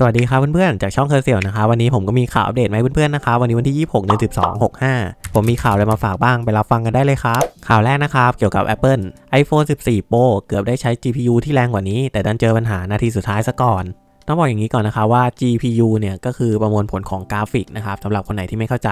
สวัสดีครับเพื่อนๆ จากช่องเคอร์เซียลนะครับวันนี้ผมก็มีข่าวอัปเดตมาให้เพื่อนๆนะครับวันนี้วันที่ 26เดือน12 65 ผมมีข่าวอะไรมาฝากบ้างไปรับฟังกันได้เลยครับ ข่าวแรกนะครับ เกี่ยวกับ Apple iPhone 14 Pro เกือบได้ใช้ GPU ที่แรงกว่านี้ แต่ดันเจอปัญหานาทีสุดท้ายซะก่อนต้องบอกอย่างนี้ก่อนนะครับว่า GPU เนี่ยก็คือประมวลผลของกราฟิกนะครับสำหรับคนไหนที่ไม่เข้าใจ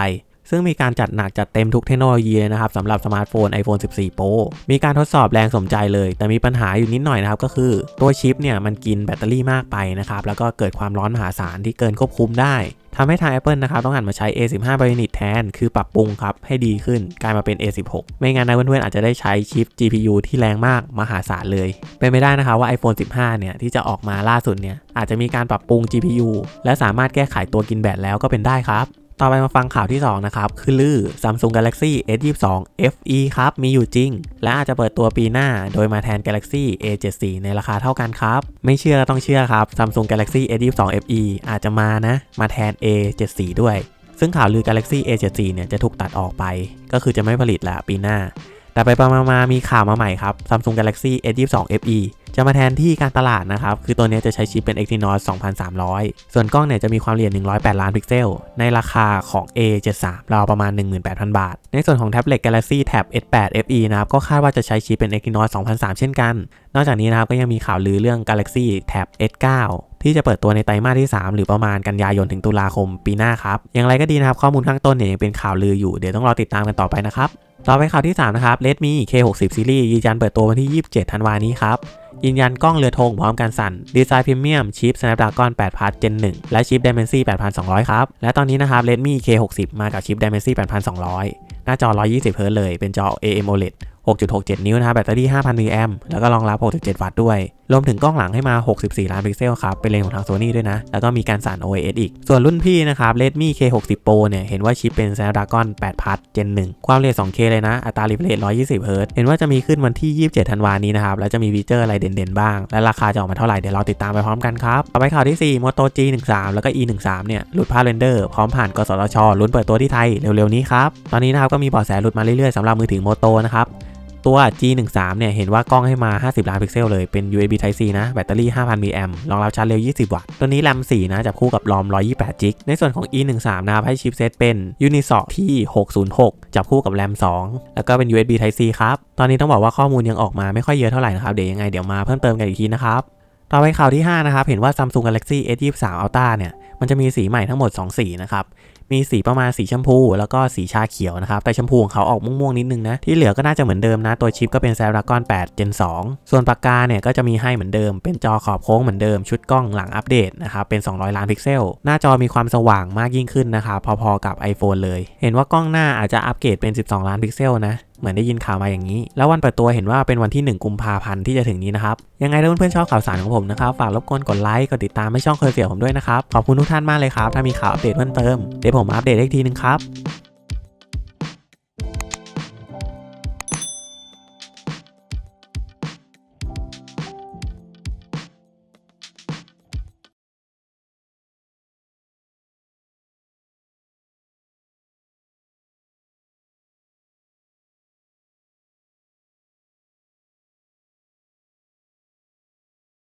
ซึ่งมีการจัดหนักจัดเต็มทุกเทคโนโลยีเลยนะครับสำหรับสมาร์ทโฟน iPhone 14 Pro มีการทดสอบแรงสมใจเลย แต่มีปัญหาอยู่นิดหน่อยนะครับ ก็คือตัวชิปเนี่ยมันกินแบตเตอรี่มากไปนะครับ แล้วก็เกิดความร้อนมหาศาลที่เกินควบคุมได้ทำให้ทาง Apple นะครับต้องหันมาใช้ A15 Bionic แทน คือปรับปรุงครับ ให้ดีขึ้นกลายมาเป็น A16 ไม่งั้นนะเพื่อนๆอาจจะได้ใช้ชิป GPU ที่แรงมากมหาศาลเลย เป็นไม่ได้นะครับว่า iPhone 15 เนี่ย ที่จะออกมาล่าสุดเนี่ย อาจจะมีการปรับปรุง GPU และสามารถแก้ไขตัวกินแบตแล้วก็เป็นได้ครับ ต่อไปมาฟังข่าวที่ 2 นะครับ คือลือ Samsung Galaxy S22 FE ครับ มีอยู่จริง และอาจจะเปิดตัวปีหน้า โดยมาแทน Galaxy A74 ในราคาเท่ากันครับ ไม่เชื่อก็ต้องเชื่อครับ Samsung Galaxy S22 FE อาจจะมานะ มาแทน A74 ด้วย ซึ่งข่าวลือ Galaxy A74 เนี่ยจะถูกตัดออกไป ก็คือจะไม่ผลิตแล้วปีหน้า แต่ไปประมาณมีข่าวมาใหม่ครับ Samsung Galaxy S22 FE จะมาแทนที่การตลาดนะครับ คือตัวนี้จะใช้ชิปเป็น Exynos 2300 ส่วนกล้องเนี่ยจะมีความละเอียด 108 ล้านพิกเซล ในราคาของ A73 ราวประมาณ 18,000 บาท ในส่วนของแท็บเล็ต Galaxy Tab S8 FE นะครับ ก็คาดว่าจะใช้ชิปเป็น Exynos 2003 เช่นกัน นอกจากนี้นะครับ ก็ยังมีข่าวลือเรื่อง Galaxy Tab S9 ที่จะเปิดตัวในไตรมาสที่ 3 หรือประมาณกันยายนถึงตุลาคมปีหน้าครับ อย่างไรก็ดีนะครับ ข้อมูลข้างต้นเนี่ยยังเป็นข่าวลืออยู่ เดี๋ยวต้องรอติดตามกันต่อไปนะครับ ต่อไปข่าวที่ 3 นะครับ Redmi K60 Series ยืนยันเปิดตัววันที่ 27 ธันวานี้ครับ ยืนยันกล้องเรือธงพร้อมการสั่นดีไซน์พรีเมียมชิป Snapdragon 8 Plus Gen 1 และชิป Dimensity 8200 ครับ และตอนนี้นะครับ Redmi K60 มากับชิป Dimensity 8200 หน้าจอ 120 Hz เลย เป็นจอ AMOLED 6.67 นิ้วนะครับแบตเตอรี่ 5,000มิลลิแอมแล้วก็รองรับ 6.7 วัตต์ด้วย รวมถึงกล้องหลังให้มา 64 ล้านพิกเซลครับ เป็นเลนส์ของทาง Sony ด้วยนะ แล้วก็มีการสั่น OIS อีก ส่วนรุ่นพี่นะครับ Redmi K60 Pro เนี่ย เห็นว่าชิปเป็น Snapdragon 8 Plus Gen 1 ความเร็ว 2K เลยนะ อัตรา refresh 120 Hz เห็นว่าจะมีขึ้นวันที่ 27 ธันวานี้นะครับ แล้วจะมีฟีเจอร์อะไรเด่นๆบ้าง และราคาจะออกมาเท่าไหร่เดี๋ยวเราติดตามไปพร้อมกันครับต่อไปข่าวที่ 4 Moto G13 แล้วก็ E13 เนี่ยหลุดภาพเรนเดอร์พร้อมผ่านกสทชลุ้นเปิดตัวที่ไทยเร็วๆนี้ครับตอนนี้นะครับก็มีเบาะแสหลุดมาเรื่อยๆสำหรับมือถือ Moto นะครับ ตัว G13 เนี่ยเห็นว่ากล้องให้มา 50 ล้านพิกเซลเลย เป็น USB Type C นะ แบตเตอรี่ 5,000มิลลิแอมรองรับชาร์จเร็ว 20 วัตต์ ตัวนี้แรม4นะจับคู่กับ ROM 128 g b ในส่วนของ E13 นะครับให้ชิปเซตเป็น Unisoc ที่ 606 จับคู่กับแรม 2 แล้วก็เป็น USB Type C ครับ ตอนนี้ต้องบอกว่าข้อมูลยังออกมาไม่ค่อยเยอะเท่าไหร่นะครับ เดี๋ยวยังไงเดี๋ยวมาเพิ่มเติมกันอีกทีนะครับ ต่อไปข่าวที่ 5 นะครับ เห็นว่า Samsung Galaxy S23 Ultra เนี่ย มันจะมีสีใหม่ทั้งหมด 2 สีนะครับ มีสีประมาณสีชมพู แล้วก็สีชาเขียวนะครับ แต่ชมพูของเขาออกม่วงๆนิดนึงนะ ที่เหลือก็น่าจะเหมือนเดิมนะ ตัวชิปก็เป็น Snapdragon 8 Gen 2 ส่วนปากกาเนี่ยก็จะมีให้เหมือนเดิม เป็นจอขอบโค้งเหมือนเดิม ชุดกล้องหลังอัปเดตนะครับ เป็น 200 ล้านพิกเซล หน้าจอมีความสว่างมากยิ่งขึ้นนะครับ พอๆกับ iPhone เลย เห็นว่ากล้องหน้าอาจจะอัปเกรดเป็น 12 ล้านพิกเซลนะ เหมือนได้ยินข่าวมาอย่างนี้ แล้ววันเปิดตัวเห็นว่าเป็นวันที่ 1 กุมภาพันธ์ที่จะถึงนี้นะครับ ยังไงถ้าเพื่อนๆชอบข่าวสารของผมนะครับ ฝากรบกวนกดไลค์ กดติดตามให้ช่องเคยเสียผมด้วยนะครับ ขอบคุณทุกท่านมากเลยครับ ถ้ามีข่าวอัปเดตเพิ่มเติม เดี๋ยวผมอัปเดตอีกทีนึงครับ